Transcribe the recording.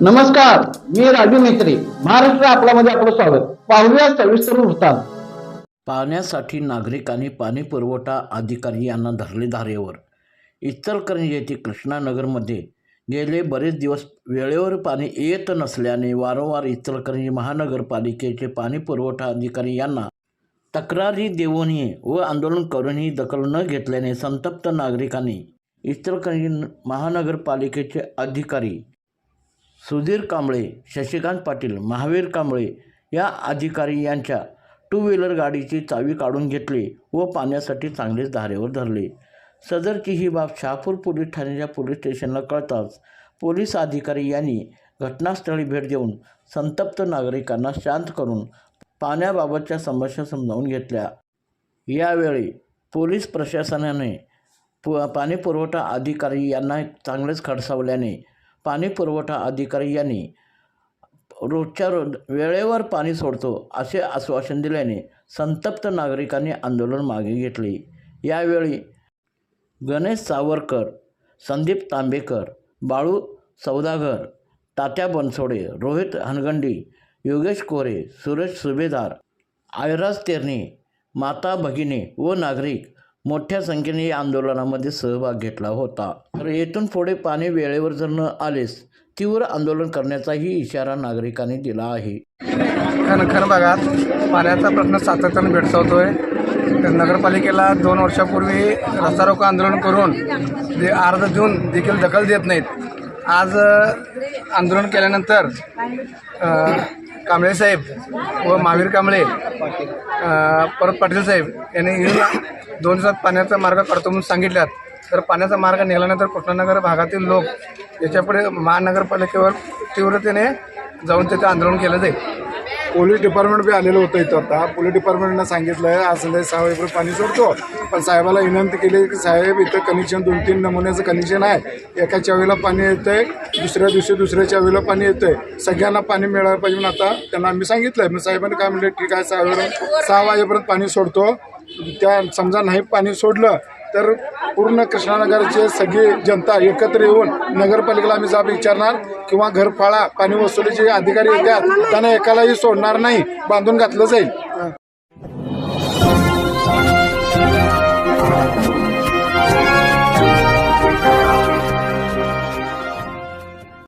नमस्कार मी राजू मेत्री महाराष्ट्र आपल्यामध्ये आपलं स्वागत. पाहूया सविस्तर वृत्तांत. पाण्यासाठी नागरिकांनी पाणी पुरवठा अधिकारी यांना धरले धारेवर. इचलकरंजी येथे कृष्णानगरमध्ये गेले बरेच दिवस वेळेवर पाणी येत नसल्याने वारंवार इचलकरंजी महानगरपालिकेचे पाणी पुरवठा अधिकारी यांना तक्रारी देऊनही व आंदोलन करूनही दखल न घेतल्याने संतप्त नागरिकांनी इचलकरंजी महानगरपालिकेचे अधिकारी सुधीर कांबळे शशिकांत पाटील महावीर कांबळे या अधिकारी यांच्या टू व्हीलर गाडीची चावी काढून घेतली व पाण्यासाठी चांगलेच धारेवर धरले. सदरची ही बाब शहापूर पोलीस ठाण्याच्या पोलीस स्टेशनला कळताच पोलीस अधिकारी यांनी घटनास्थळी भेट देऊन संतप्त नागरिकांना शांत करून पाण्याबाबतच्या समस्या समजावून घेतल्या. यावेळी पोलीस प्रशासनाने पु पाणीपुरवठा अधिकारी यांना चांगलेच खडसावल्याने पाणी पुरवठा अधिकारी यांनी रोजच्या रोज वेळेवर पाणी सोडतो असे आश्वासन दिल्याने संतप्त नागरिकांनी आंदोलन मागे घेतले. यावेळी गणेश सावरकर संदीप तांबेकर बाळू सौदागर तात्या बनसोडे रोहित हनगंडी योगेश कोरे सुरेश सुभेदार आयराज तेरणे माता भगिनी व नागरिक मोठ्या संख्येने या आंदोलनामध्ये सहभाग घेतला होता. तर येथून पुढे पाणी वेळेवर जर न आलेस तीव्र आंदोलन करण्याचाही इशारा नागरिकांनी दिला आहे. खनखन भागात पाण्याचा प्रश्न सातत्याने भेडसावतोय. तर नगरपालिकेला दोन वर्षापूर्वी रस्ता रोको आंदोलन करून जे अर्ज देऊन देखील दखल देत नाहीत. आज आंदोलन केल्यानंतर कांबळे साहेब व महावीर कांबळे परत पाटील साहेब यांनी येऊन दोन दिवसात पाण्याचा मार्ग काढतो म्हणून सांगितल्यात. तर पाण्याचा मार्ग निघाल्यानंतर कृष्णानगर भागातील लोक याच्यापुढे महानगरपालिकेवर तीव्रतेने जाऊन तिथे आंदोलन केलं जाईल. पोलीस डिपार्टमेंट बी आलेलं होतं इथं आता. पोलीस डिपार्टमेंटनं सांगितलं आहे आज संध्याकाळी सहा वाजेपर्यंत पाणी सोडतो. पण साहेबाला विनंती केली की साहेब इथं कनेक्शन दोन तीन नमुन्याचं कनेक्शन आहे. एका चावीला पाणी येतं आहे दुसऱ्या दिवशी दुसऱ्या चावीला पाणी येतं आहे सगळ्यांना पाणी मिळायला पाहिजे म्हणून आता त्यांना आम्ही सांगितलंय. मग साहेबांनी काय म्हणलं ठीक आहे सहा सहा वाजेपर्यंत पाणी सोडतो. त्या समजा नाही पाणी सोडलं तर पूर्ण कृष्णानगरचे सगळी जनता एकत्र येऊन नगरपालिकेला आम्ही जाब विचारणार किंवा घरफाळा पाणी वसुलीचे अधिकारी येतात त्यांना एकालाही सोडणार नाही बांधून घातलं जाईल.